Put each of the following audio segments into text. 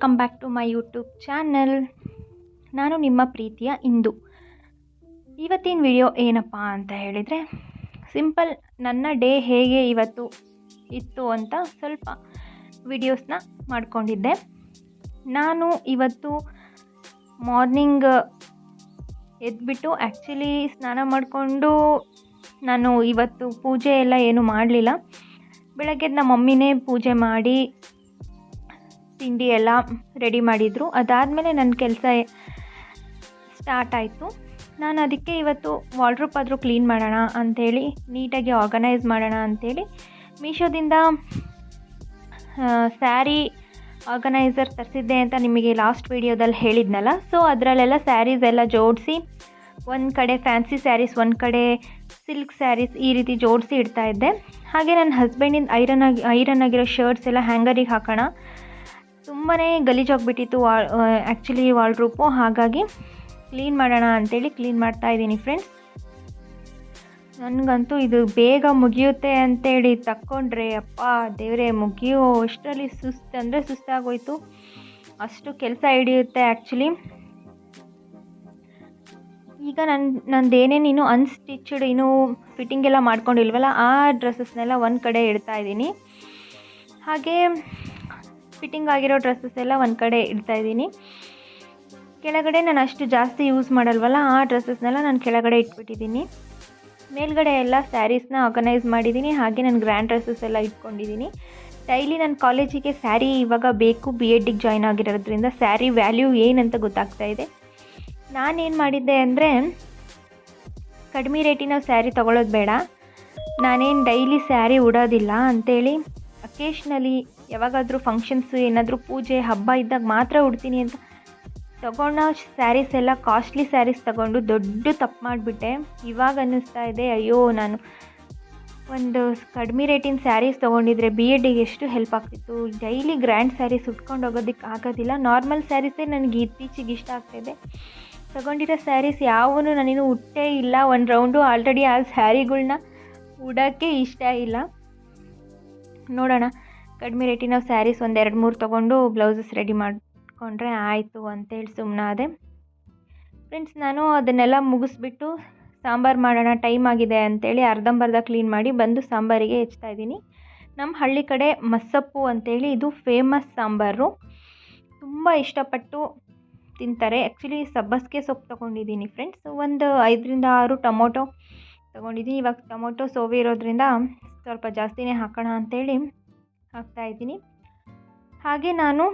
Welcome back to my YouTube channel ನಾನು ನಿಮ್ಮ ಪ್ರೀತಿಯ ಇಂದು. ಇವತ್ತಿನ ವಿಡಿಯೋ ಏನಪ್ಪ ಅಂತ ಹೇಳಿದರೆ ಸಿಂಪಲ್ ನನ್ನ ಡೇ ಹೇಗೆ ಇವತ್ತು ಇತ್ತು ಅಂತ ಸ್ವಲ್ಪ ವಿಡಿಯೋಸ್ನ ಮಾಡಿಕೊಂಡಿದ್ದೆ. ನಾನು ಇವತ್ತು ಮಾರ್ನಿಂಗ್ ಎದ್ಬಿಟ್ಟು ಆ್ಯಕ್ಚುಲಿ ಸ್ನಾನ ಮಾಡಿಕೊಂಡು ನಾನು ಇವತ್ತು ಪೂಜೆ ಎಲ್ಲ ಏನು ಮಾಡಲಿಲ್ಲ. ಬೆಳಗ್ಗೆ ನಮ್ಮ ಮಮ್ಮಿನೇ ಪೂಜೆ ಮಾಡಿ ತಿಂಡಿ ಎಲ್ಲ ರೆಡಿ ಮಾಡಿದರು. ಅದಾದಮೇಲೆ ನನ್ನ ಕೆಲಸ ಸ್ಟಾರ್ಟ್ ಆಯಿತು. ನಾನು ಅದಕ್ಕೆ ಇವತ್ತು ವಾಲ್ಡ್ರೋಪ್ ಆದರೂ ಕ್ಲೀನ್ ಮಾಡೋಣ ಅಂಥೇಳಿ ನೀಟಾಗಿ ಆರ್ಗನೈಸ್ ಮಾಡೋಣ ಅಂಥೇಳಿ ಮೀಶೋದಿಂದ ಸ್ಯಾರಿ ಆರ್ಗನೈಸರ್ ತರಿಸಿದ್ದೆ ಅಂತ ನಿಮಗೆ ಲಾಸ್ಟ್ ವೀಡಿಯೋದಲ್ಲಿ ಹೇಳಿದ್ನಲ್ಲ. ಸೊ ಅದರಲ್ಲೆಲ್ಲ ಸ್ಯಾರೀಸ್ ಎಲ್ಲ ಜೋಡಿಸಿ, ಒಂದು ಕಡೆ ಫ್ಯಾನ್ಸಿ ಸ್ಯಾರೀಸ್ ಒಂದು ಕಡೆ ಸಿಲ್ಕ್ ಸ್ಯಾರೀಸ್ ಈ ರೀತಿ ಜೋಡಿಸಿ ಇಡ್ತಾ ಇದ್ದೆ. ಹಾಗೆ ನನ್ನ ಹಸ್ಬೆಂಡಿಂದ ಐರನ್ ಆಗಿ ಐರನ್ ಆಗಿರೋ ಶರ್ಟ್ಸ್ ಎಲ್ಲ ಹ್ಯಾಂಗರಿಗೆ ಹಾಕೋಣ. ತುಂಬಾ ಗಲೀಜಾಗಿಬಿಟ್ಟಿತ್ತು ವಾ ಆ್ಯಕ್ಚುಲಿ ವಾಲ್ಡ್ರೂಪು ಹಾಗಾಗಿ ಕ್ಲೀನ್ ಮಾಡೋಣ ಅಂಥೇಳಿ ಕ್ಲೀನ್ ಮಾಡ್ತಾ ಇದ್ದೀನಿ ಫ್ರೆಂಡ್ಸ್ ನನಗಂತೂ ಇದು ಬೇಗ ಮುಗಿಯುತ್ತೆ ಅಂತೇಳಿ ತಕ್ಕೊಂಡ್ರೆ ಅಪ್ಪ ದೇವರೇ, ಮುಗಿಯೋ ಅಷ್ಟರಲ್ಲಿ ಸುಸ್ತು ಅಂದರೆ ಸುಸ್ತಾಗೋಯ್ತು. ಅಷ್ಟು ಕೆಲಸ ಹಿಡಿಯುತ್ತೆ ಆ್ಯಕ್ಚುಲಿ ಈಗ ನನ್ನ ನಂದು ಏನೇನು ಇನ್ನೂ ಅನ್ಸ್ಟಿಚ್ಡ್ ಇನ್ನೂ ಫಿಟ್ಟಿಂಗ್ ಎಲ್ಲ ಮಾಡ್ಕೊಂಡಿಲ್ವಲ್ಲ, ಆ ಡ್ರೆಸ್ಸಸ್ನೆಲ್ಲ ಒಂದು ಕಡೆ ಇಡ್ತಾ ಇದ್ದೀನಿ. ಹಾಗೆ ಫಿಟ್ಟಿಂಗ್ ಆಗಿರೋ ಡ್ರೆಸ್ಸಸ್ ಎಲ್ಲ ಒಂದು ಕಡೆ ಇಡ್ತಾ ಇದ್ದೀನಿ. ಕೆಳಗಡೆ ನಾನು ಅಷ್ಟು ಜಾಸ್ತಿ ಯೂಸ್ ಮಾಡಲ್ವಲ್ಲ, ಆ ಡ್ರೆಸ್ಸಸ್ನೆಲ್ಲ ನಾನು ಕೆಳಗಡೆ ಇಟ್ಬಿಟ್ಟಿದ್ದೀನಿ. ಮೇಲ್ಗಡೆ ಎಲ್ಲ ಸ್ಯಾರೀಸ್ನ ಆರ್ಗನೈಸ್ ಮಾಡಿದ್ದೀನಿ, ಹಾಗೆ ನಾನು ಗ್ರ್ಯಾಂಡ್ ಡ್ರೆಸ್ಸಸ್ ಎಲ್ಲ ಇಟ್ಕೊಂಡಿದ್ದೀನಿ. ಡೈಲಿ ನನ್ನ ಕಾಲೇಜಿಗೆ ಸ್ಯಾರಿ ಇವಾಗ ಬೇಕು ಬಿ ಎಡ್ಡಿಗೆ ಜಾಯ್ನ್ ಆಗಿರೋದ್ರಿಂದ ಸ್ಯಾರಿ ವ್ಯಾಲ್ಯೂ ಏನಂತ ಗೊತ್ತಾಗ್ತಾ ಇದೆ. ನಾನೇನು ಮಾಡಿದ್ದೆ ಅಂದರೆ, ಕಡಿಮೆ ರೇಟಿನ ಸ್ಯಾರಿ ತೊಗೊಳೋದು ಬೇಡ. ನಾನೇನು ಡೈಲಿ ಸ್ಯಾರಿ ಉಡೋದಿಲ್ಲ ಅಂಥೇಳಿ ಅಕೇಶ್ನಲಿ ಯಾವಾಗಾದರೂ ಫಂಕ್ಷನ್ಸು ಏನಾದರೂ ಪೂಜೆ, ಹಬ್ಬ ಇದ್ದಾಗ ಮಾತ್ರ ಉಡ್ತೀನಿ ಅಂತ ತಗೊಂಡ ಸ್ಯಾರೀಸ್ ಎಲ್ಲ ಕಾಸ್ಟ್ಲಿ ಸ್ಯಾರೀಸ್ ತಗೊಂಡು ದೊಡ್ಡ ತಪ್ಪು ಮಾಡಿಬಿಟ್ಟೆ. ಇವಾಗ ಅನ್ನಿಸ್ತಾ ಇದೆ, ಅಯ್ಯೋ, ನಾನು ಒಂದು ಕಡಿಮೆ ರೇಟಿನ ಸ್ಯಾರೀಸ್ ತೊಗೊಂಡಿದ್ರೆ ಬಿ ಎಡ್ಡಿಗೆ ಎಷ್ಟು ಹೆಲ್ಪ್ ಆಗ್ತಿತ್ತು? ಡೈಲಿ ಗ್ರ್ಯಾಂಡ್ ಸ್ಯಾರೀಸ್ ಉಟ್ಕೊಂಡು ಹೋಗೋದಕ್ಕೆ ಆಗೋದಿಲ್ಲ. ನಾರ್ಮಲ್ ಸ್ಯಾರೀಸೇ ನನಗೆ ಇತ್ತೀಚೆಗೆ ಇಷ್ಟ ಆಗ್ತಾಯಿದೆ ತಗೊಂಡಿರೋ ಸ್ಯಾರೀಸ್ ಯಾವೂ ನನಗೂ ಉಟ್ಟೇ ಇಲ್ಲ. ಒಂದು ರೌಂಡು ಆಲ್ರೆಡಿ ಆ ಸ್ಯಾರಿಗಳ್ನ ಉಡೋಕ್ಕೆ ಇಷ್ಟ ಇಲ್ಲ. ನೋಡೋಣ. ಕಡಿಮೆ ರೇಟಿನ ಸ್ಯಾರೀಸ್ ಒಂದು ಎರಡು ಮೂರು ತೊಗೊಂಡು ಬ್ಲೌಸಸ್ ರೆಡಿ ಮಾಡಿಕೊಂಡ್ರೆ ಆಯಿತು ಅಂತೇಳಿ ಸುಮ್ಮನಾದೆ ಫ್ರೆಂಡ್ಸ್ ನಾನು ಅದನ್ನೆಲ್ಲ ಮುಗಿಸ್ಬಿಟ್ಟು ಸಾಂಬಾರು ಮಾಡೋಣ ಟೈಮ್ ಆಗಿದೆ ಅಂತೇಳಿ ಅರ್ಧಂಬರ್ಧ ಕ್ಲೀನ್ ಮಾಡಿ ಬಂದು ಸಾಂಬಾರಿಗೆ ಹೆಚ್ತಾ ಇದ್ದೀನಿ. ನಮ್ಮ ಹಳ್ಳಿ ಕಡೆ ಮಸ್ಸಪ್ಪು ಅಂತೇಳಿ ಇದು ಫೇಮಸ್ ಸಾಂಬಾರು. ತುಂಬ ಇಷ್ಟಪಟ್ಟು ತಿಂತಾರೆ. ಆ್ಯಕ್ಚುಲಿ ಸಬ್ಬಸ್ಗೆ ಸೊಪ್ಪು ತೊಗೊಂಡಿದ್ದೀನಿ ಫ್ರೆಂಡ್ಸ್ ಒಂದು ಐದರಿಂದ ಆರು ಟೊಮೊಟೊ ತೊಗೊಂಡಿದ್ದೀನಿ. ಇವಾಗ ಟೊಮೊಟೊ ಸೋವಿರೋದ್ರಿಂದ ಸ್ವಲ್ಪ ಜಾಸ್ತಿನೇ ಹಾಕೋಣ ಅಂಥೇಳಿ ಹಾಕ್ತಾಯಿದ್ದೀನಿ ಹಾಗೆ ನಾನು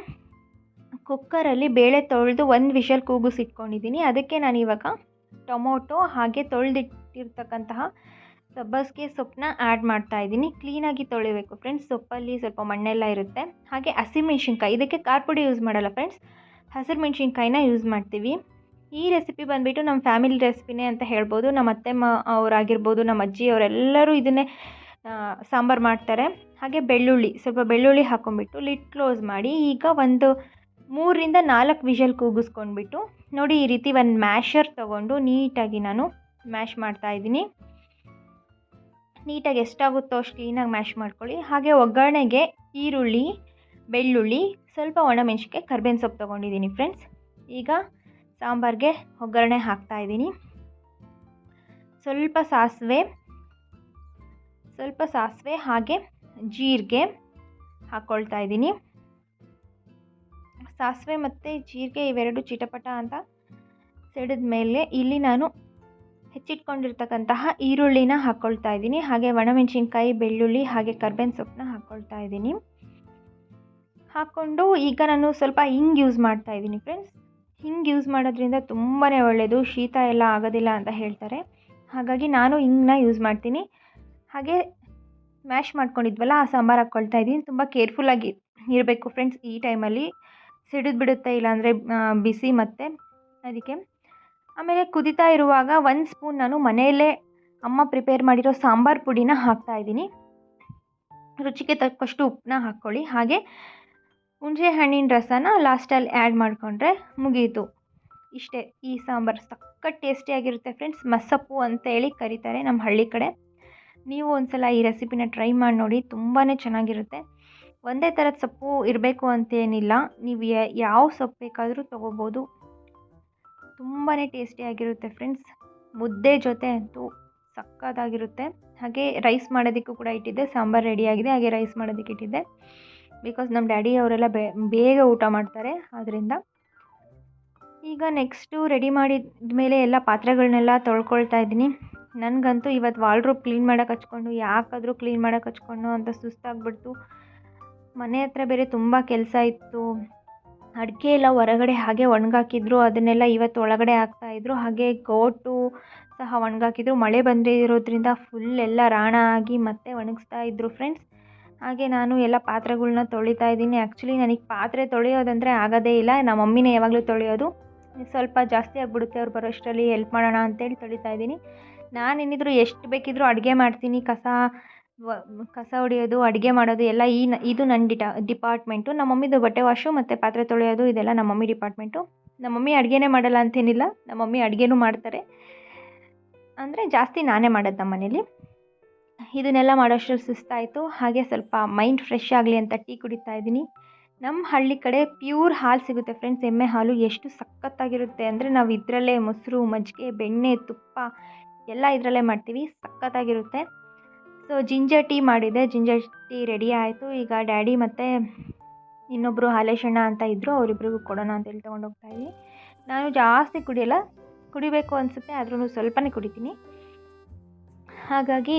ಕುಕ್ಕರಲ್ಲಿ ಬೇಳೆ ತೊಳೆದು ಒಂದು ವಿಷಲ್ ಕೂಗಿಸಿಟ್ಕೊಂಡಿದ್ದೀನಿ ಅದಕ್ಕೆ ನಾನು ಇವಾಗ ಟೊಮೊಟೊ ಹಾಗೆ ತೊಳೆದಿಟ್ಟಿರ್ತಕ್ಕಂತಹ ಸಬ್ಬಸಿಗೆ ಸೊಪ್ಪನ್ನ ಆ್ಯಡ್ ಮಾಡ್ತಾ ಇದ್ದೀನಿ. ಕ್ಲೀನಾಗಿ ತೊಳಿಬೇಕು ಫ್ರೆಂಡ್ಸ್ ಸೊಪ್ಪಲ್ಲಿ ಸ್ವಲ್ಪ ಮಣ್ಣೆಲ್ಲ ಇರುತ್ತೆ. ಹಾಗೆ ಹಸಿಮೆಣ್ಸಿನ್ಕಾಯಿ ಇದಕ್ಕೆ ಖಾರ ಪುಡಿ ಯೂಸ್ ಮಾಡಲ್ಲ ಫ್ರೆಂಡ್ಸ್ ಹಸಿರು ಮೆಣ್ಸಿನ್ಕಾಯಿನ ಯೂಸ್ ಮಾಡ್ತೀವಿ. ಈ ರೆಸಿಪಿ ಬಂದುಬಿಟ್ಟು ನಮ್ಮ ಫ್ಯಾಮಿಲಿ ರೆಸಿಪಿನೇ ಅಂತ ಹೇಳ್ಬೋದು. ನಮ್ಮ ಅತ್ತೆ ಮ ಅವರಾಗಿರ್ಬೋದು ನಮ್ಮ ಅಜ್ಜಿ ಅವರೆಲ್ಲರೂ ಇದನ್ನೇ ಸಾಂಬಾರು ಮಾಡ್ತಾರೆ. ಹಾಗೆ ಬೆಳ್ಳುಳ್ಳಿ, ಸ್ವಲ್ಪ ಬೆಳ್ಳುಳ್ಳಿ ಹಾಕೊಂಡ್ಬಿಟ್ಟು ಲಿಡ್ ಕ್ಲೋಸ್ ಮಾಡಿ ಈಗ ಒಂದು ಮೂರರಿಂದ ನಾಲ್ಕು ವಿಷಲ್ ಕೂಗಿಸ್ಕೊಂಡ್ಬಿಟ್ಟು ನೋಡಿ ಈ ರೀತಿ ಒಂದು ಮ್ಯಾಶರ್ ತೊಗೊಂಡು ನೀಟಾಗಿ ನಾನು ಮ್ಯಾಶ್ ಮಾಡ್ತಾಯಿದ್ದೀನಿ ನೀಟಾಗಿ ಎಷ್ಟಾಗುತ್ತೋ ಅಷ್ಟು ಕ್ಲೀನಾಗಿ ಮ್ಯಾಶ್ ಮಾಡ್ಕೊಳ್ಳಿ. ಹಾಗೆ ಒಗ್ಗರಣೆಗೆ ಈರುಳ್ಳಿ, ಬೆಳ್ಳುಳ್ಳಿ, ಸ್ವಲ್ಪ ಒಣಮೆಣ್ಸಿನ್ಕಾಯಿ, ಕರ್ಬೇವಿನ ಸೊಪ್ಪು ತೊಗೊಂಡಿದ್ದೀನಿ ಫ್ರೆಂಡ್ಸ್ ಈಗ ಸಾಂಬಾರಿಗೆ ಒಗ್ಗರಣೆ ಹಾಕ್ತಾಯಿದ್ದೀನಿ ಸ್ವಲ್ಪ ಸಾಸಿವೆ ಸ್ವಲ್ಪ ಸಾಸಿವೆ, ಹಾಗೆ ಜೀರಿಗೆ ಹಾಕ್ಕೊಳ್ತಾ ಇದ್ದೀನಿ. ಸಾಸಿವೆ ಮತ್ತು ಜೀರಿಗೆ ಇವೆರಡು ಚಿಟಪಟ ಅಂತ ಸಿಡಿದ ಮೇಲೆ ಇಲ್ಲಿ ನಾನು ಹೆಚ್ಚಿಟ್ಕೊಂಡಿರ್ತಕ್ಕಂತಹ ಈರುಳ್ಳಿನ ಹಾಕ್ಕೊಳ್ತಾ ಇದ್ದೀನಿ. ಹಾಗೆ ಒಣಮೆಣಸಿನ್ಕಾಯಿ, ಬೆಳ್ಳುಳ್ಳಿ, ಹಾಗೆ ಕರ್ಬೇವಿನ ಸೊಪ್ಪನ್ನ ಹಾಕ್ಕೊಳ್ತಾ ಇದ್ದೀನಿ. ಹಾಕ್ಕೊಂಡು ಈಗ ನಾನು ಸ್ವಲ್ಪ ಹಿಂಗೆ ಯೂಸ್ ಮಾಡ್ತಾ ಇದ್ದೀನಿ ಫ್ರೆಂಡ್ಸ್ ಹಿಂಗೆ ಯೂಸ್ ಮಾಡೋದ್ರಿಂದ ತುಂಬಾ ಒಳ್ಳೆಯದು ಶೀತ ಎಲ್ಲ ಆಗೋದಿಲ್ಲ ಅಂತ ಹೇಳ್ತಾರೆ. ಹಾಗಾಗಿ ನಾನು ಹಿಂಗನ್ನ ಯೂಸ್ ಮಾಡ್ತೀನಿ. ಹಾಗೆ ಮ್ಯಾಶ್ ಮಾಡ್ಕೊಂಡಿದ್ವಲ್ಲ, ಆ ಸಾಂಬಾರು ಹಾಕ್ಕೊಳ್ತಾ ಇದ್ದೀನಿ. ತುಂಬ ಕೇರ್ಫುಲ್ಲಾಗಿ ಇರಬೇಕು ಫ್ರೆಂಡ್ಸ್ ಈ ಟೈಮಲ್ಲಿ ಸಿಡಿದು ಬಿಡುತ್ತೆ ಇಲ್ಲಾಂದರೆ ಬಿಸಿ ಮತ್ತೆ ಅದಕ್ಕೆ. ಆಮೇಲೆ ಕುದಿತಾ ಇರುವಾಗ ಒಂದು ಸ್ಪೂನ್ ನಾನು ಮನೆಯಲ್ಲೇ ಅಮ್ಮ ಪ್ರಿಪೇರ್ ಮಾಡಿರೋ ಸಾಂಬಾರು ಪುಡಿನ ಹಾಕ್ತಾಯಿದ್ದೀನಿ ರುಚಿಗೆ ತಕ್ಕಷ್ಟು ಉಪ್ಪನ್ನ ಹಾಕ್ಕೊಳ್ಳಿ. ಹಾಗೆ ಹುಣಸೆ ಹಣ್ಣಿನ ರಸನ ಲಾಸ್ಟಲ್ಲಿ ಆ್ಯಡ್ ಮಾಡಿಕೊಂಡ್ರೆ ಮುಗಿಯಿತು ಇಷ್ಟೇ, ಈ ಸಾಂಬಾರು ಸಖತ್ ಟೇಸ್ಟಿಯಾಗಿರುತ್ತೆ ಫ್ರೆಂಡ್ಸ್ ಮಸ್ಸಪ್ಪು ಅಂತೇಳಿ ಕರೀತಾರೆ ನಮ್ಮ ಹಳ್ಳಿ ಕಡೆ. ನೀವು ಒಂದ್ಸಲ ಈ ರೆಸಿಪಿನ ಟ್ರೈ ಮಾಡಿ ನೋಡಿ ತುಂಬಾ ಚೆನ್ನಾಗಿರುತ್ತೆ. ಒಂದೇ ಥರದ ಸೊಪ್ಪು ಇರಬೇಕು ಅಂತೇನಿಲ್ಲ. ನೀವು ಯಾವ ಸೊಪ್ಪು ಬೇಕಾದರೂ ತೊಗೋಬೋದು. ತುಂಬಾ ಟೇಸ್ಟಿಯಾಗಿರುತ್ತೆ ಫ್ರೆಂಡ್ಸ್. ಮುದ್ದೆ ಜೊತೆ ಅಂತೂ ಸಕ್ಕತ್ತಾಗಿರುತ್ತೆ. ಹಾಗೆ ರೈಸ್ ಮಾಡೋದಕ್ಕೂ ಕೂಡ ಇಟ್ಟಿದ್ದೆ. ಸಾಂಬಾರು ರೆಡಿಯಾಗಿದೆ ಹಾಗೆ ರೈಸ್ ಮಾಡೋದಕ್ಕೆ ಇಟ್ಟಿದ್ದೆ. ಬಿಕಾಸ್ ನಮ್ಮ ಡ್ಯಾಡಿ ಅವರೆಲ್ಲ ಬೇಗ ಊಟ ಮಾಡ್ತಾರೆ. ಆದ್ದರಿಂದ ಈಗ ನೆಕ್ಸ್ಟು ರೆಡಿ ಮಾಡಿದ ಮೇಲೆ ಎಲ್ಲ ಪಾತ್ರೆಗಳನ್ನೆಲ್ಲ ತೊಳ್ಕೊಳ್ತಾ ಇದ್ದೀನಿ. ನನಗಂತೂ ಇವತ್ತು ವಾಲ್ಡ್ರೋಬ್ ಕ್ಲೀನ್ ಮಾಡೋಕೆ ಹಚ್ಕೊಂಡು, ಯಾಕಾದರೂ ಕ್ಲೀನ್ ಮಾಡೋಕೆ ಹಚ್ಕೊಂಡು ಅಂತ ಸುಸ್ತಾಗ್ಬಿಡ್ತು. ಮನೆ ಹತ್ರ ಬೇರೆ ತುಂಬ ಕೆಲಸ ಇತ್ತು. ಅಡಿಕೆ ಎಲ್ಲ ಹೊರಗಡೆ ಹಾಗೆ ಒಣಗಾಕಿದ್ರು. ಅದನ್ನೆಲ್ಲ ಇವತ್ತು ಒಳಗಡೆ ಹಾಕ್ತಾಯಿದ್ರು ಹಾಗೆ ಗೋಟು ಸಹ ಒಣಗಾಕಿದ್ರು. ಮಳೆ ಬಂದಿರೋದ್ರಿಂದ ಫುಲ್ ಎಲ್ಲ ರಾಣ ಆಗಿ ಮತ್ತೆ ಒಣಗಿಸ್ತಾ ಇದ್ರು ಫ್ರೆಂಡ್ಸ್ ಹಾಗೆ ನಾನು ಎಲ್ಲ ಪಾತ್ರೆಗಳನ್ನ ತೊಳಿತಾ ಇದ್ದೀನಿ. ಆ್ಯಕ್ಚುಲಿ ನನಗೆ ಪಾತ್ರೆ ತೊಳೆಯೋದಂದರೆ ಆಗೋದೇ ಇಲ್ಲ. ನಮ್ಮ ಮಮ್ಮಿನೇ ಯಾವಾಗಲೂ ತೊಳೆಯೋದು. ಸ್ವಲ್ಪ ಜಾಸ್ತಿ ಆಗಿಬಿಡುತ್ತೆ. ಅವ್ರು ಬರೋಷ್ಟರಲ್ಲಿ ಹೆಲ್ಪ್ ಮಾಡೋಣ ಅಂತೇಳಿ ತೊಳಿತಾ ಇದ್ದೀನಿ. ನಾನು ಏನಿದ್ರು ಎಷ್ಟು ಬೇಕಿದ್ದರೂ ಅಡುಗೆ ಮಾಡ್ತೀನಿ. ಕಸ ಕಸ ಹೊಡೆಯೋದು, ಅಡುಗೆ ಮಾಡೋದು ಎಲ್ಲ ಈ ನ, ಇದು ನನ್ನ ಡಿಟಾ, ಡಿಪಾರ್ಟ್ಮೆಂಟು. ನಮ್ಮ ಮಮ್ಮಿದು ಬಟ್ಟೆ ವಾಶು ಮತ್ತು ಪಾತ್ರೆ ತೊಳೆಯೋದು ಇದೆಲ್ಲ ನಮ್ಮ ಮಮ್ಮಿ ಡಿಪಾರ್ಟ್ಮೆಂಟು. ನಮ್ಮ ಮಮ್ಮಿ ಅಡುಗೆನೇ ಮಾಡಲ್ಲ ಅಂತೇನಿಲ್ಲ. ನಮ್ಮ ಮಮ್ಮಿ ಅಡುಗೆನೂ ಮಾಡ್ತಾರೆ. ಅಂದರೆ ಜಾಸ್ತಿ ನಾನೇ ಮಾಡೋದು ನಮ್ಮ ಮನೇಲಿ ಇದನ್ನೆಲ್ಲ ಮಾಡೋಷ್ಟು ಸುಸ್ತಾಯಿತು. ಹಾಗೆ ಸ್ವಲ್ಪ ಮೈಂಡ್ ಫ್ರೆಶ್ ಆಗಲಿ ಅಂತ ಟೀ ಕುಡಿತಾ ಇದ್ದೀನಿ. ನಮ್ಮ ಹಳ್ಳಿ ಕಡೆ ಪ್ಯೂರ್ ಹಾಲು ಸಿಗುತ್ತೆ ಫ್ರೆಂಡ್ಸ್. ಎಮ್ಮೆ ಹಾಲು ಎಷ್ಟು ಸಖತ್ತಾಗಿರುತ್ತೆ. ಅಂದರೆ ನಾವು ಇದರಲ್ಲೇ ಮೊಸರು, ಮಜ್ಜಿಗೆ, ಬೆಣ್ಣೆ, ತುಪ್ಪ ಎಲ್ಲ ಇದರಲ್ಲೇ ಮಾಡ್ತೀವಿ, ಸಖತ್ತಾಗಿರುತ್ತೆ. ಸೊ ಜಿಂಜರ್ ಟೀ ಮಾಡಿದೆ ಜಿಂಜರ್ ಟೀ ರೆಡಿ ಆಯಿತು. ಈಗ ಡ್ಯಾಡಿ ಮತ್ತು ಇನ್ನೊಬ್ಬರು ಹಾಲೇಶಣ್ಣ ಅಂತ ಇದ್ದರು ಅವರಿಬ್ರಿಗೂ ಕೊಡೋಣ ಅಂತೇಳಿ ತೊಗೊಂಡು ಹೋಗ್ತಾಯಿದ್ದೀನಿ ನಾನು ಜಾಸ್ತಿ ಕುಡಿಯಲ್ಲ, ಕುಡಿಬೇಕು ಅನಿಸುತ್ತೆ ಆದ್ರೂ ಸ್ವಲ್ಪನೇ ಕುಡಿತೀನಿ. ಹಾಗಾಗಿ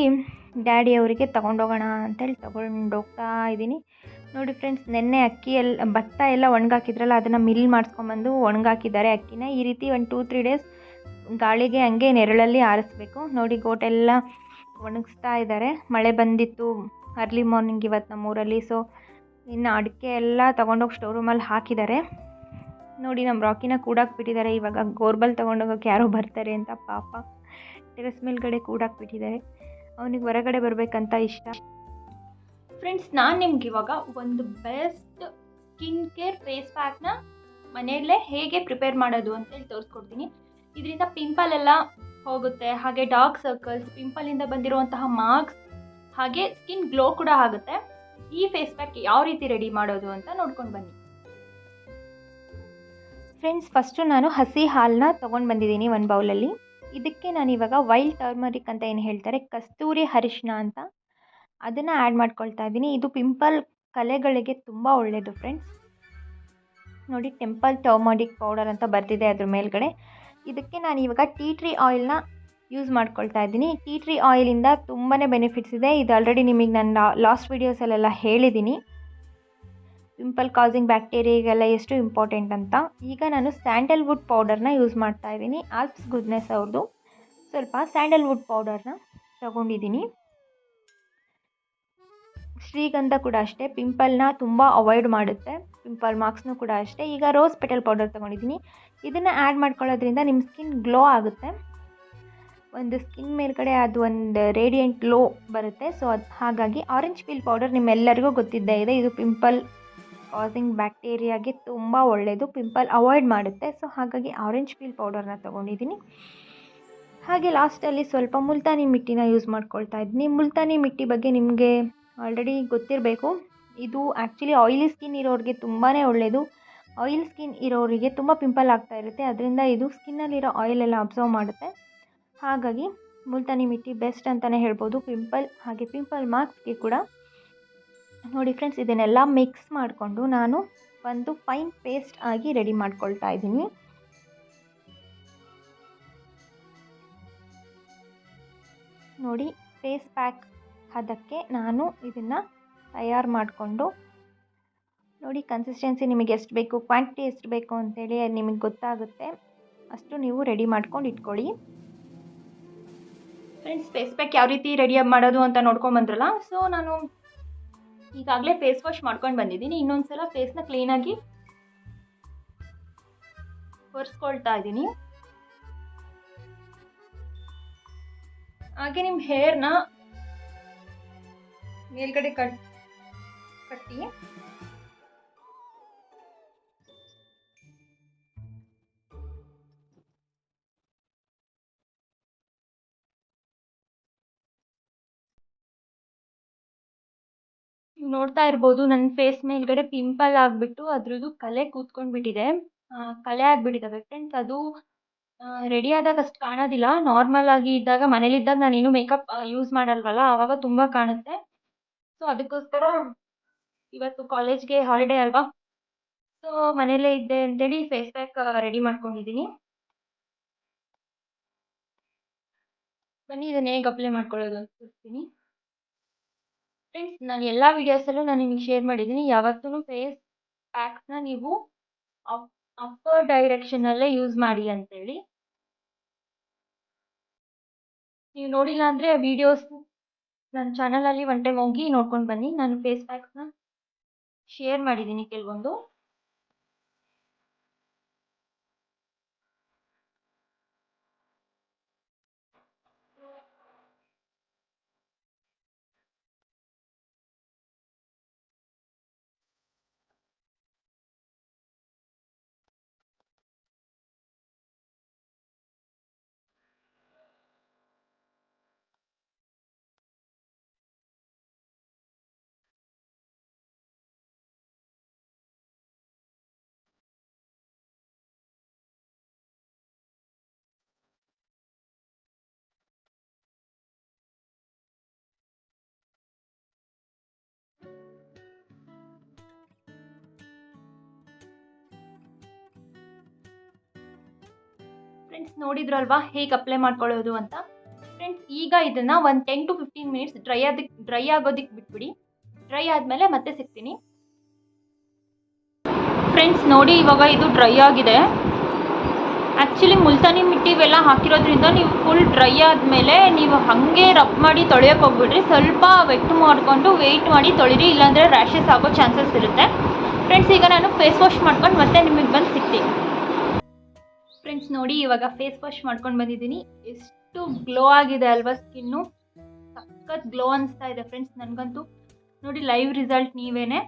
ಡ್ಯಾಡಿ ಅವರಿಗೆ ತೊಗೊಂಡೋಗೋಣ ಅಂತೇಳಿ ತೊಗೊಂಡೋಗ್ತಾ ಇದ್ದೀನಿ. ನೋಡಿ ಫ್ರೆಂಡ್ಸ್ ನೆನ್ನೆ ಅಕ್ಕಿ ಎಲ್ಲ, ಭತ್ತ ಎಲ್ಲ ಒಣಗಾಕಿದ್ರಲ್ಲ, ಅದನ್ನು ಮಿಲ್ ಮಾಡಿಸ್ಕೊಂಬಂದು ಒಣಗಾಕಿದ್ದಾರೆ ಅಕ್ಕಿನ. ಈ ರೀತಿ ಒಂದು ಟೂ ತ್ರೀ ಡೇಸ್ ಗಾಳಿಗೆ ಹಂಗೆ ನೆರಳಲ್ಲಿ ಆರಿಸ್ಬೇಕು. ನೋಡಿ ಗೋಟೆಲ್ಲ ಒಣಗಿಸ್ತಾ ಇದ್ದಾರೆ ಮಳೆ ಬಂದಿತ್ತು ಅರ್ಲಿ ಮಾರ್ನಿಂಗ್ ಇವತ್ತು ನಮ್ಮೂರಲ್ಲಿ. ಸೊ ಇನ್ನು ಅಡಿಕೆ ಎಲ್ಲ ತೊಗೊಂಡೋಗಿ ಸ್ಟೋರ್ ರೂಮಲ್ಲಿ ಹಾಕಿದ್ದಾರೆ. ನೋಡಿ, ನಮ್ಮ ರಾಕಿನ ಕೂಡಾಕ್ಬಿಟ್ಟಿದ್ದಾರೆ. ಇವಾಗ ಗೋರ್ಬಲ್ ತೊಗೊಂಡೋಗೋಕೆ ಯಾರೋ ಬರ್ತಾರೆ ಅಂತ ಪಾಪ ಟೆರೆಸ್ ಮೇಲ್ಗಡೆ ಕೂಡಾಕ್ಬಿಟ್ಟಿದ್ದಾರೆ. ಅವನಿಗೆ ಹೊರಗಡೆ ಬರಬೇಕಂತ ಇಷ್ಟ. ಫ್ರೆಂಡ್ಸ್ ನಾನು ನಿಮ್ಗೆ ಇವಾಗ ಒಂದು ಬೆಸ್ಟ್ ಸ್ಕಿನ್ ಕೇರ್ ಫೇಸ್ ಪ್ಯಾಕ್ನ ಮನೆಯಲ್ಲೇ ಹೇಗೆ ಪ್ರಿಪೇರ್ ಮಾಡೋದು ಅಂತೇಳಿ ತೋರಿಸ್ಕೊಡ್ತೀನಿ. ಇದರಿಂದ ಪಿಂಪಲ್ ಎಲ್ಲ ಹೋಗುತ್ತೆ. ಹಾಗೆ ಡಾರ್ಕ್ ಸರ್ಕಲ್ಸ್ ಪಿಂಪಲಿಂದ ಬಂದಿರುವಂತಹ ಮಾರ್ಕ್ಸ್ ಹಾಗೆ ಸ್ಕಿನ್ ಗ್ಲೋ ಕೂಡ ಆಗುತ್ತೆ. ಈ ಫೇಸ್ ಪ್ಯಾಕ್ ಯಾವ ರೀತಿ ರೆಡಿ ಮಾಡೋದು ಅಂತ ನೋಡ್ಕೊಂಡು ಬನ್ನಿ. ಫ್ರೆಂಡ್ಸ್ ಫಸ್ಟು ನಾನು ಹಸಿ ಹಾಲನ್ನ ತೊಗೊಂಡು ಬಂದಿದ್ದೀನಿ ಒಂದು ಬೌಲಲ್ಲಿ ಇದಕ್ಕೆ ನಾನು ಇವಾಗ ವೈಲ್ಡ್ ಟರ್ಮರಿಕ್ ಅಂತ ಏನು ಹೇಳ್ತಾರೆ? ಕಸ್ತೂರಿ ಅರಿಶಿನ ಅಂತ. ಅದನ್ನು ಆ್ಯಡ್ ಮಾಡ್ಕೊಳ್ತಾ ಇದ್ದೀನಿ. ಇದು ಪಿಂಪಲ್ ಕಲೆಗಳಿಗೆ ತುಂಬ ಒಳ್ಳೆಯದು ಫ್ರೆಂಡ್ಸ್ ನೋಡಿ ಟೆಂಪಲ್ ಟರ್ಮರಿಕ್ ಪೌಡರ್ ಅಂತ ಬರ್ತಿದೆ ಅದ್ರ ಮೇಲ್ಗಡೆ. ಇದಕ್ಕೆ ನಾನು ಇವಾಗ ಟೀ ಟ್ರೀ ಆಯಿಲ್ನ ಯೂಸ್ ಮಾಡ್ಕೊಳ್ತಾ ಇದ್ದೀನಿ. ಟೀ ಟ್ರೀ ಆಯಿಲಿಂದ ತುಂಬಾ ಬೆನಿಫಿಟ್ಸ್ ಇದೆ. ಇದು ಆಲ್ರೆಡಿ ನಿಮಗೆ ನಾನು ಲಾಸ್ಟ್ ವೀಡಿಯೋಸಲ್ಲೆಲ್ಲ ಹೇಳಿದ್ದೀನಿ ಪಿಂಪಲ್ ಕಾಸಿಂಗ್ ಬ್ಯಾಕ್ಟೀರಿಯಾಗೆಲ್ಲ ಎಷ್ಟು ಇಂಪಾರ್ಟೆಂಟ್ ಅಂತ. ಈಗ ನಾನು ಸ್ಯಾಂಡಲ್ವುಡ್ ಪೌಡರ್ನ ಯೂಸ್ ಮಾಡ್ತಾ ಇದ್ದೀನಿ. ಆಲ್ಪ್ಸ್ ಗುಡ್ನೆಸ್ ಅವ್ರದ್ದು ಸ್ವಲ್ಪ ಸ್ಯಾಂಡಲ್ವುಡ್ ಪೌಡರ್ನ ತಗೊಂಡಿದ್ದೀನಿ. ಶ್ರೀಗಂಧ ಕೂಡ ಅಷ್ಟೇ, ಪಿಂಪಲ್ನ ತುಂಬ ಅವಾಯ್ಡ್ ಮಾಡುತ್ತೆ, ಪಿಂಪಲ್ ಮಾರ್ಕ್ಸ್ನು ಕೂಡ ಅಷ್ಟೇ. ಈಗ ರೋಸ್ ಪೆಟಲ್ ಪೌಡರ್ ತೊಗೊಂಡಿದ್ದೀನಿ. ಇದನ್ನು ಆ್ಯಡ್ ಮಾಡ್ಕೊಳ್ಳೋದ್ರಿಂದ ನಿಮ್ಮ ಸ್ಕಿನ್ ಗ್ಲೋ ಆಗುತ್ತೆ. ಒಂದು ಸ್ಕಿನ್ ಮೇಲ್ಗಡೆ ಅದು ಒಂದು ರೇಡಿಯಂಟ್ ಲೋ ಬರುತ್ತೆ. ಸೊ ಅದು ಹಾಗಾಗಿ ಆರೆಂಜ್ ಪೀಲ್ ಪೌಡರ್ ನಿಮ್ಮೆಲ್ಲರಿಗೂ ಗೊತ್ತಿದ್ದೇ ಇದೆ. ಇದು ಪಿಂಪಲ್ ಕಾಸಿಂಗ್ ಬ್ಯಾಕ್ಟೀರಿಯಾಗೆ ತುಂಬ ಒಳ್ಳೆಯದು ಪಿಂಪಲ್ ಅವಾಯ್ಡ್ ಮಾಡುತ್ತೆ. ಸೊ ಹಾಗಾಗಿ ಆರೆಂಜ್ ಪೀಲ್ ಪೌಡರ್ನ ತೊಗೊಂಡಿದ್ದೀನಿ. ಹಾಗೆ ಲಾಸ್ಟಲ್ಲಿ ಸ್ವಲ್ಪ ಮುಲ್ತಾನಿ ಮಿಟ್ಟಿನ ಯೂಸ್ ಮಾಡ್ಕೊಳ್ತಾ ಇದ್ದೀನಿ. ಮುಲ್ತಾನಿ ಮಿಟ್ಟಿ ಬಗ್ಗೆ ನಿಮಗೆ ಆಲ್ರೆಡಿ ಗೊತ್ತಿರಬೇಕು. ಇದು ಆ್ಯಕ್ಚುಲಿ ಆಯಿಲಿ ಸ್ಕಿನ್ ಇರೋರಿಗೆ ತುಂಬಾ ಒಳ್ಳೆಯದು ಆಯಿಲ್ ಸ್ಕಿನ್ ಇರೋರಿಗೆ ತುಂಬ ಪಿಂಪಲ್ ಆಗ್ತಾ ಇರುತ್ತೆ. ಅದರಿಂದ ಇದು ಸ್ಕಿನ್ನಲ್ಲಿರೋ ಆಯಿಲ್ ಎಲ್ಲ ಅಬ್ಸರ್ವ್ ಮಾಡುತ್ತೆ. ಹಾಗಾಗಿ ಮುಲ್ತಾನಿ ಮಿಟ್ಟಿ ಬೆಸ್ಟ್ ಅಂತಲೇ ಹೇಳ್ಬೋದು. ಪಿಂಪಲ್ ಹಾಗೆ ಪಿಂಪಲ್ ಮಾರ್ಕ್ಸ್ಗೆ ಕೂಡ. ನೋಡಿ ಫ್ರೆಂಡ್ಸ್ ಇದನ್ನೆಲ್ಲ ಮಿಕ್ಸ್ ಮಾಡಿಕೊಂಡು ನಾನು ಒಂದು ಫೈನ್ ಪೇಸ್ಟ್ ಆಗಿ ರೆಡಿ ಮಾಡ್ಕೊಳ್ತಾ ಇದ್ದೀನಿ. ನೋಡಿ ಫೇಸ್ ಪ್ಯಾಕ್ ಅದಕ್ಕೆ ನಾನು ಇದನ್ನು ತಯಾರು ಮಾಡಿಕೊಂಡು, ನೋಡಿ ಕನ್ಸಿಸ್ಟೆನ್ಸಿ ನಿಮಗೆ ಎಷ್ಟು ಬೇಕು ಕ್ವಾಂಟಿಟಿ ಎಷ್ಟು ಬೇಕು ಅಂತೇಳಿ ನಿಮಗೆ ಗೊತ್ತಾಗುತ್ತೆ. ಅಷ್ಟು ನೀವು ರೆಡಿ ಮಾಡ್ಕೊಂಡು ಇಟ್ಕೊಳ್ಳಿ. ಫ್ರೆಂಡ್ಸ್ ಫೇಸ್ ಪ್ಯಾಕ್ ಯಾವ ರೀತಿ ರೆಡಿ ಮಾಡೋದು ಅಂತ ನೋಡ್ಕೊಂಡು ಬಂದ್ರಲ್ಲ ಸೊ ನಾನು ಈಗಾಗಲೇ ಫೇಸ್ ವಾಶ್ ಮಾಡ್ಕೊಂಡು ಬಂದಿದ್ದೀನಿ. ಇನ್ನೊಂದು ಸಲ ಫೇಸ್ನ ಕ್ಲೀನಾಗಿ ಒರೆಸ್ಕೊಳ್ತಾ ಇದ್ದೀನಿ. ಹಾಗೆ ನಿಮ್ಮ ಹೇರ್ನ ಮೇಲ್ಗಡೆ ಕಟ್, ಕಟ್ಟಿ. ನೋಡ್ತಾ ಇರ್ಬೋದು, ನನ್ನ ಫೇಸ್ ಮೇಲ್ಗಡೆ ಪಿಂಪಲ್ ಆಗಿಬಿಟ್ಟು ಅದ್ರದ್ದು ಕಲೆ ಕೂತ್ಕೊಂಡ್ಬಿಟ್ಟಿದೆ. ಕಲೆ ಆಗಿಬಿಟ್ಟಿದ್ದಾವೆ ಫ್ರೆಂಡ್ಸ್ ಅದು ರೆಡಿ ಆದಾಗ ಅಷ್ಟು ಕಾಣೋದಿಲ್ಲ. ನಾರ್ಮಲ್ ಆಗಿ ಇದ್ದಾಗ ಮನೇಲಿದ್ದಾಗ ನಾನು ಇನ್ನೂ ಮೇಕಪ್ ಯೂಸ್ ಮಾಡಲ್ವಲ್ಲ ಆವಾಗ ತುಂಬ ಕಾಣುತ್ತೆ. ಸೊ ಅದಕ್ಕೋಸ್ಕರ ಇವತ್ತು ಕಾಲೇಜ್ಗೆ ಹಾಲಿಡೇ ಅಲ್ವಾ? ಸೊ ಮನೇಲೇ ಇದ್ದೆ ಅಂತೇಳಿ ಫೇಸ್ ಪ್ಯಾಕ್ ರೆಡಿ ಮಾಡ್ಕೊಂಡಿದ್ದೀನಿ. ಬನ್ನಿ, ಇದನ್ನ ಹೇಗೆ ಅಪ್ಲೈ ಮಾಡ್ಕೊಳ್ಳೋದು ಅಂತ ತೋರಿಸ್ತೀನಿ. ಫ್ರೆಂಡ್ಸ್ ನಾನು ಎಲ್ಲ ವೀಡಿಯೋಸಲ್ಲೂ ನಾನು ನಿಮಗೆ ಶೇರ್ ಮಾಡಿದ್ದೀನಿ. ಯಾವತ್ತೂ ಫೇಸ್ ಪ್ಯಾಕ್ಸ್ನ ನೀವು ಅಪ್ ಅಪ್ಪರ್ ಡೈರೆಕ್ಷನಲ್ಲೇ ಯೂಸ್ ಮಾಡಿ ಅಂತೇಳಿ. ನೀವು ನೋಡಿಲ್ಲ ಅಂದರೆ ವೀಡಿಯೋಸ್ ನನ್ನ ಚಾನಲಲ್ಲಿ ಒನ್ ಟೈಮ್ ಹೋಗಿ ನೋಡ್ಕೊಂಡು ಬನ್ನಿ. ನಾನು ಫೇಸ್ ಪ್ಯಾಕ್ಸ್ನ ಶೇರ್ ಮಾಡಿದ್ದೀನಿ ಕೆಲವೊಂದು. ಫ್ರೆಂಡ್ಸ್ ನೋಡಿದ್ರಲ್ವಾ? ಹೇಗೆ ಅಪ್ಲೈ ಮಾಡ್ಕೊಳ್ಳೋದು ಅಂತ? ಫ್ರೆಂಡ್ಸ್ ಈಗ ಇದನ್ನು ಒಂದು ten to fifteen minutes dry ಆದಕ್ಕೆ dry ಆಗೋದಕ್ಕೆ ಬಿಟ್ಬಿಡಿ. ಡ್ರೈ ಆದಮೇಲೆ ಮತ್ತೆ ಸಿಗ್ತೀನಿ. ಫ್ರೆಂಡ್ಸ್ ನೋಡಿ ಇವಾಗ ಇದು ಡ್ರೈ ಆಗಿದೆ. ಆ್ಯಕ್ಚುಲಿ ಮುಲ್ತಾನಿ ಮಿಟ್ಟಿ ಇವೆಲ್ಲ ಹಾಕಿರೋದ್ರಿಂದ ನೀವು ಫುಲ್ ಡ್ರೈ ಆದಮೇಲೆ ನೀವು ಹಾಗೆ ರಬ್ ಮಾಡಿ ತೊಳೆಯೋಕೆ ಹೋಗ್ಬಿಡ್ರಿ. ಸ್ವಲ್ಪ ವೆಟ್ ಮಾಡಿಕೊಂಡು ವೆಯ್ಟ್ ಮಾಡಿ ತೊಳಿರಿ. ಇಲ್ಲಾಂದರೆ ರ್ಯಾಷಸ್ ಆಗೋ ಚಾನ್ಸಸ್ ಇರುತ್ತೆ. ಫ್ರೆಂಡ್ಸ್ ಈಗ ನಾನು ಫೇಸ್ ವಾಶ್ ಮಾಡ್ಕೊಂಡು ಮತ್ತೆ ನಿಮಗೆ ಬಂದು ಸಿಗ್ತೀನಿ. ಫ್ರೆಂಡ್ಸ್ ನೋಡಿ ಇವಾಗ ಫೇಸ್ ವಾಶ್ ಮಾಡ್ಕೊಂಡು ಬಂದಿದ್ದೀನಿ. ಎಷ್ಟು ಗ್ಲೋ ಆಗಿದೆ ಅಲ್ವಾ ಸ್ಕಿನ್ನು ಸಖತ್ ಗ್ಲೋ ಅನಿಸ್ತಾ ಇದೆ ಫ್ರೆಂಡ್ಸ್ ನನಗಂತೂ. ನೋಡಿ ಲೈವ್ ರಿಸಲ್ಟ್ ನೀವೇನೆ.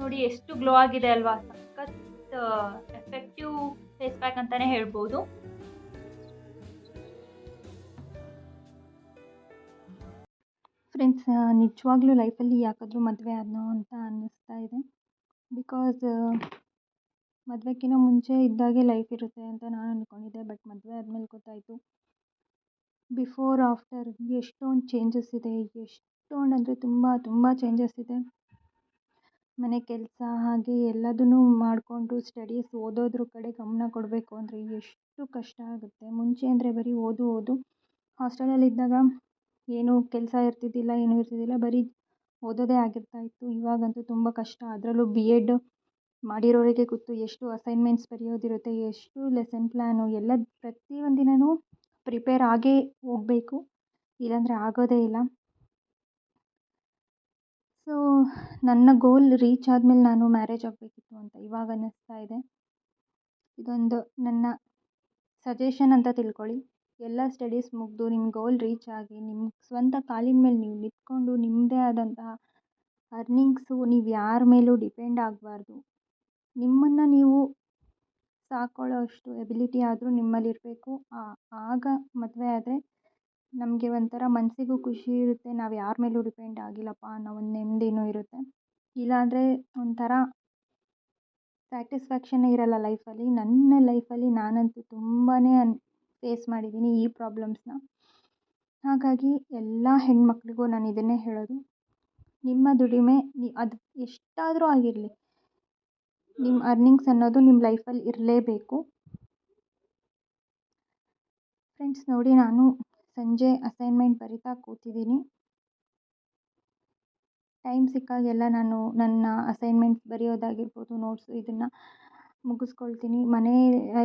ನೋಡಿ ಎಷ್ಟು ಗ್ಲೋ ಆಗಿದೆ ಅಲ್ವಾ? ಸಖತ್ ಎಫೆಕ್ಟಿವ್ ಫೇಸ್ ಪ್ಯಾಕ್ ಅಂತಾನೆ ಹೇಳ್ಬೋದು. ಫ್ರೆಂಡ್ಸ್ ನಿಜವಾಗ್ಲೂ ಲೈಫಲ್ಲಿ ಯಾಕಾದರೂ ಮದುವೆ ಆದ್ನೋ ಅಂತ ಅನ್ನಿಸ್ತಾ ಇದೆ. ಬಿಕಾಸ್ ಮದುವೆಕ್ಕಿಂತ ಮುಂಚೆ ಇದ್ದಾಗೆ ಲೈಫ್ ಇರುತ್ತೆ ಅಂತ ನಾನು ಅಂದ್ಕೊಂಡಿದ್ದೆ ಬಟ್ ಮದುವೆ ಆದಮೇಲೆ ಗೊತ್ತಾಯಿತು. ಬಿಫೋರ್ ಆಫ್ಟರ್ ಎಷ್ಟೊಂದು ಚೇಂಜಸ್ ಇದೆ. ಎಷ್ಟೊಂದು ಅಂದರೆ ತುಂಬ ತುಂಬ ಚೇಂಜಸ್ ಇದೆ. ಮನೆ ಕೆಲಸ ಹಾಗೆ ಎಲ್ಲದನ್ನೂ ಮಾಡಿಕೊಂಡು ಸ್ಟಡೀಸ್ ಓದೋದ್ರ ಕಡೆ ಗಮನ ಕೊಡಬೇಕು ಅಂದರೆ ಎಷ್ಟು ಕಷ್ಟ ಆಗುತ್ತೆ. ಮುಂಚೆ ಅಂದರೆ ಬರೀ ಓದು ಓದು. ಹಾಸ್ಟೆಲಲ್ಲಿದ್ದಾಗ ಏನೂ ಕೆಲಸ ಇರ್ತಿದ್ದಿಲ್ಲ, ಏನೂ ಇರ್ತಿದ್ದಿಲ್ಲ. ಬರೀ ಓದೋದೇ ಆಗಿರ್ತಾ ಇತ್ತು. ಇವಾಗಂತೂ ತುಂಬ ಕಷ್ಟ. ಅದರಲ್ಲೂ ಬಿ ಎಡ್ ಮಾಡಿರೋರಿಗೆ ಗೊತ್ತು ಎಷ್ಟು ಅಸೈನ್ಮೆಂಟ್ಸ್ ಬರೆಯೋದಿರುತ್ತೆ, ಎಷ್ಟು ಲೆಸನ್ ಪ್ಲ್ಯಾನು ಎಲ್ಲ ಪ್ರತಿ ದಿನವೂ ಪ್ರಿಪೇರ್ ಆಗೇ ಹೋಗಬೇಕು. ಇಲ್ಲಾಂದರೆ ಆಗೋದೇ ಇಲ್ಲ. ಸೊ ನನ್ನ ಗೋಲ್ ರೀಚ್ ಆದಮೇಲೆ ನಾನು ಮ್ಯಾರೇಜ್ ಆಗಬೇಕಿತ್ತು ಅಂತ ಇವಾಗ ಅನ್ನಿಸ್ತಾ ಇದೆ. ಇದೊಂದು ನನ್ನ ಸಜೆಷನ್ ಅಂತ ತಿಳ್ಕೊಳ್ಳಿ. ಎಲ್ಲ ಸ್ಟಡೀಸ್ ಮುಗಿದು ನಿಮ್ಮ ಗೋಲ್ ರೀಚ್ ಆಗಿ ನಿಮ್ಮ ಸ್ವಂತ ಕಾಲಿನ ಮೇಲೆ ನೀವು ನಿಂತ್ಕೊಂಡು ನಿಮ್ಮದೇ ಆದಂತಹ ಅರ್ನಿಂಗ್ಸು ನೀವು ಯಾರ ಮೇಲೂ ಡಿಪೆಂಡ್ ಆಗಬಾರ್ದು. ನಿಮ್ಮನ್ನು ನೀವು ಸಾಕೊಳ್ಳೋ ಅಷ್ಟು ಎಬಿಲಿಟಿ ಆದರೂ ನಿಮ್ಮಲ್ಲಿರಬೇಕು ಆಗ ಮದುವೆ ಆದರೆ ನಮಗೆ ಒಂಥರ ಮನಸ್ಸಿಗೂ ಖುಷಿ ಇರುತ್ತೆ, ನಾವು ಯಾರ ಮೇಲೂ ಡಿಪೆಂಡ್ ಆಗಿಲ್ಲಪ್ಪ ಅನ್ನೋ ಒಂದು ನೆಮ್ಮದಿನೂ ಇರುತ್ತೆ. ಇಲ್ಲಾಂದರೆ ಒಂಥರ ಸ್ಯಾಟಿಸ್ಫ್ಯಾಕ್ಷನ್ನೇ ಇರಲ್ಲ ಲೈಫಲ್ಲಿ ನನ್ನ ಲೈಫಲ್ಲಿ ನಾನಂತೂ ತುಂಬಾ ಫೇಸ್ ಮಾಡಿದ್ದೀನಿ ಈ ಪ್ರಾಬ್ಲಮ್ಸ್ನ ಹಾಗಾಗಿ ಎಲ್ಲ ಹೆಣ್ಮಕ್ಳಿಗೂ ನಾನು ಇದನ್ನೇ ಹೇಳೋದು. ನಿಮ್ಮ ದುಡಿಮೆ ನಿ, ಅದು ಎಷ್ಟಾದರೂ ಆಗಿರಲಿ ನಿಮ್ಮ ಅರ್ನಿಂಗ್ಸ್ ಅನ್ನೋದು ನಿಮ್ಮ ಲೈಫಲ್ಲಿ ಇರಲೇಬೇಕು. ಫ್ರೆಂಡ್ಸ್ ನೋಡಿ ನಾನು ಸಂಜೆ ಅಸೈನ್ಮೆಂಟ್ ಬರಿತಾ ಕೂತಿದ್ದೀನಿ. ಟೈಮ್ ಸಿಕ್ಕಾಗೆಲ್ಲ ನಾನು ನನ್ನ ಅಸೈನ್ಮೆಂಟ್ಸ್ ಬರೆಯೋದಾಗಿರ್ಬೋದು ನೋಟ್ಸ್ ಇದನ್ನು ಮುಗಿಸ್ಕೊಳ್ತೀನಿ. ಮನೆ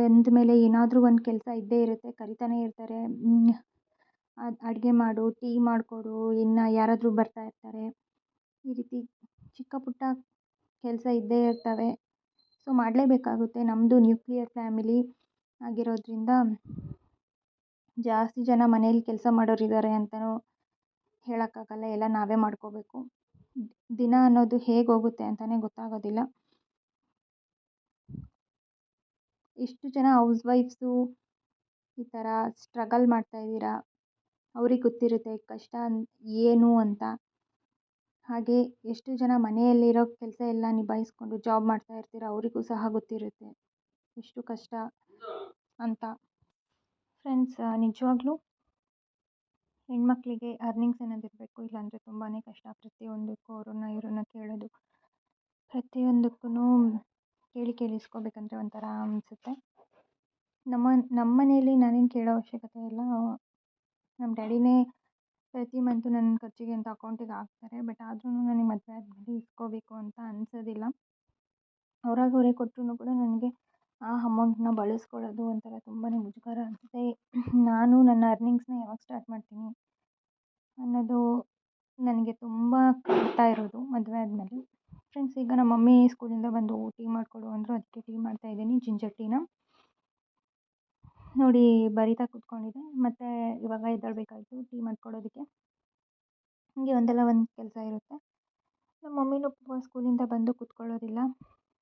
ಅಂದಮೇಲೆ ಏನಾದರೂ ಒಂದು ಕೆಲಸ ಇದ್ದೇ ಇರುತ್ತೆ, ಕರಿತಾನೆ ಇರ್ತಾರೆ. ಅದು ಅಡುಗೆ ಮಾಡು, ಟೀ ಮಾಡಿಕೊಡು, ಇನ್ನು ಯಾರಾದರೂ ಬರ್ತಾ ಇರ್ತಾರೆ. ಈ ರೀತಿ ಚಿಕ್ಕ ಪುಟ್ಟ ಕೆಲಸ ಇದ್ದೇ ಇರ್ತವೆ. ಸೊ, ಮಾಡಲೇಬೇಕಾಗುತ್ತೆ. ನಮ್ಮದು ನ್ಯೂಕ್ಲಿಯರ್ ಫ್ಯಾಮಿಲಿ ಆಗಿರೋದ್ರಿಂದ ಜಾಸ್ತಿ ಜನ ಮನೇಲಿ ಕೆಲಸ ಮಾಡೋರಿದ್ದಾರೆ ಅಂತಲೂ ಹೇಳೋಕ್ಕಾಗಲ್ಲ. ಎಲ್ಲ ನಾವೇ ಮಾಡ್ಕೋಬೇಕು. ದಿನ ಅನ್ನೋದು ಹೇಗೆ ಹೋಗುತ್ತೆ ಅಂತಲೇ ಗೊತ್ತಾಗೋದಿಲ್ಲ. ಎಷ್ಟು ಜನ ಹೌಸ್ ವೈಫ್ಸು ಈ ಥರ ಸ್ಟ್ರಗಲ್ ಮಾಡ್ತಾ ಮಾಡ್ತಾಯಿದ್ದೀರಾ ಅವ್ರಿಗೆ ಗೊತ್ತಿರುತ್ತೆ ಕಷ್ಟ ಏನು ಅಂತ. ಹಾಗೆ ಎಷ್ಟು ಜನ ಮನೆಯಲ್ಲಿರೋ ಕೆಲಸ ಎಲ್ಲ ನಿಭಾಯಿಸ್ಕೊಂಡು ಜಾಬ್ ಮಾಡ್ತಾ ಇರ್ತೀರ ಅವರಿಗೂ ಸಹ ಗೊತ್ತಿರುತ್ತೆ ಎಷ್ಟು ಕಷ್ಟ ಅಂತ. ಫ್ರೆಂಡ್ಸ್ ನಿಜವಾಗ್ಲೂ ಹೆಣ್ಮಕ್ಳಿಗೆ ಅರ್ನಿಂಗ್ಸ್ ಅನ್ನೋದು ಇರಬೇಕು ಇಲ್ಲಾಂದರೆ ತುಂಬಾ ಕಷ್ಟ ಪ್ರತಿಯೊಂದಕ್ಕೂ ಅವ್ರನ್ನ ಇವ್ರನ್ನ ಕೇಳೋದು ಪ್ರತಿಯೊಂದಕ್ಕೂ ಕೇಳಿ ಕೇಳಿ ಇಸ್ಕೋಬೇಕಂದ್ರೆ ಒಂಥರ ಅನಿಸುತ್ತೆ. ನಮ್ಮ ನಮ್ಮ ಮನೇಲಿ ನಾನೇನು ಕೇಳೋ ಅವಶ್ಯಕತೆ ಇಲ್ಲ. ನಮ್ಮ ಡ್ಯಾಡಿನೇ ಪ್ರತಿ ಮಂತು ನನ್ನ ಖರ್ಚಿಗೆ ಅಂತ ಅಕೌಂಟಿಗೆ ಹಾಕ್ತಾರೆ. ಬಟ್ ಆದ್ರೂ ನನಗೆ ಮದುವೆ ಆದಮೇಲೆ ಇಸ್ಕೋಬೇಕು ಅಂತ ಅನಿಸೋದಿಲ್ಲ. ಅವ್ರಾಗ ಅವರೇ ಕೊಟ್ರೂ ಕೂಡ ನನಗೆ ಆ ಅಮೌಂಟ್ನ ಬಳಸ್ಕೊಳ್ಳೋದು ಒಂಥರ ತುಂಬಾ ಮುಜುಗರ ಅನಿಸುತ್ತೆ. ನಾನು ನನ್ನ ಅರ್ನಿಂಗ್ಸ್ನ ಯಾವಾಗ ಸ್ಟಾರ್ಟ್ ಮಾಡ್ತೀನಿ ಅನ್ನೋದು ನನಗೆ ತುಂಬ ಕಾಡ್ತಾ ಇರೋದು ಮದುವೆ ಆದಮೇಲೆ. ಫ್ರೆಂಡ್ಸ್ ಈಗ ನಮ್ಮ ಮಮ್ಮಿ ಸ್ಕೂಲಿಂದ ಬಂದು ಟೀ ಮಾಡಿಕೊಡು ಅಂದರು. ಅದಕ್ಕೆ ಟೀ ಮಾಡ್ತಾಯಿದ್ದೀನಿ ಜಿಂಜರ್ ಟೀನ ನೋಡಿ, ಬರಿತಾ ಕೂತ್ಕೊಂಡಿದ್ದೆ. ಮತ್ತು ಇವಾಗ ಎದ್ದೇಳಬೇಕಾಯ್ತು ಟೀ ಮಾಡಿಕೊಡೋದಕ್ಕೆ. ಹೀಗೆ ಒಂದಲ್ಲ ಒಂದು ಕೆಲಸ ಇರುತ್ತೆ. ನಮ್ಮ ಮಮ್ಮಿನೂ ಪಾಪ ಸ್ಕೂಲಿಂದ ಬಂದು ಕೂತ್ಕೊಳ್ಳೋದಿಲ್ಲ.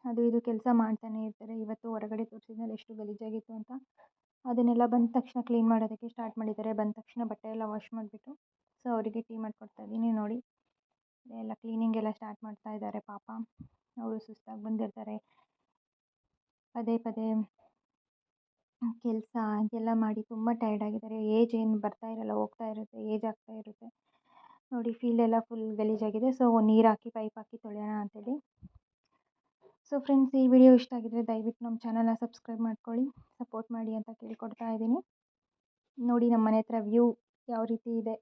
ಅದು ಇದು ಕೆಲಸ ಮಾಡ್ತಾನೆ ಇರ್ತಾರೆ. ಇವತ್ತು ಹೊರಗಡೆ ತೋರಿಸಿದ್ಮೇಲೆ ಎಷ್ಟು ಗಲೀಜಾಗಿತ್ತು ಅಂತ. ಅದನ್ನೆಲ್ಲ ಬಂದ ತಕ್ಷಣ ಕ್ಲೀನ್ ಮಾಡೋದಕ್ಕೆ ಸ್ಟಾರ್ಟ್ ಮಾಡಿದ್ದಾರೆ. ಬಂದ ತಕ್ಷಣ ಬಟ್ಟೆ ಎಲ್ಲ ವಾಶ್ ಮಾಡಿಬಿಟ್ಟು. ಸೊ ಅವರಿಗೆ ಟೀ ಮಾಡಿಕೊಡ್ತಾ ಇದ್ದೀನಿ ನೋಡಿ. ಎಲ್ಲ ಕ್ಲೀನಿಂಗ್ ಎಲ್ಲ ಸ್ಟಾರ್ಟ್ ಮಾಡ್ತಾ ಇದ್ದಾರೆ ಪಾಪ. ಅವರು ಸುಸ್ತಾಗಿ ಬಂದಿರ್ತಾರೆ. ಪದೇ ಪದೇ ಕೆಲಸ ಎಲ್ಲ ಮಾಡಿ ತುಂಬ ಟಯರ್ಡ್ ಆಗಿದ್ದಾರೆ. ಏಜ್ ಏನು ಬರ್ತಾ ಇರಲ್ಲ, ಹೋಗ್ತಾ ಇರುತ್ತೆ ಏಜ್ ಆಗ್ತಾ ಇರುತ್ತೆ. ನೋಡಿ ಫೀಲ್ಡ್ ಎಲ್ಲ ಫುಲ್ ಗಲೀಜಾಗಿದೆ ಸೊ ನೀರು ಹಾಕಿ ಪೈಪ್ ಹಾಕಿ ತೊಳೆಯೋಣ ಅಂತೇಳಿ. ಸೊ ಫ್ರೆಂಡ್ಸ್ ಈ ವಿಡಿಯೋ ಇಷ್ಟ ಆಗಿದ್ರೆ ದಯವಿಟ್ಟು ನಮ್ಮ ಚಾನಲ್ನ ಸಬ್ಸ್ಕ್ರೈಬ್ ಮಾಡ್ಕೊಳ್ಳಿ ಸಪೋರ್ಟ್ ಮಾಡಿ ಅಂತ ಕೇಳ್ಕೊಡ್ತಾ ಇದ್ದೀನಿ. ನೋಡಿ ನಮ್ಮ ಮನೆ ಹತ್ರ ವ್ಯೂ ಯಾವ ರೀತಿ ಇದೆ.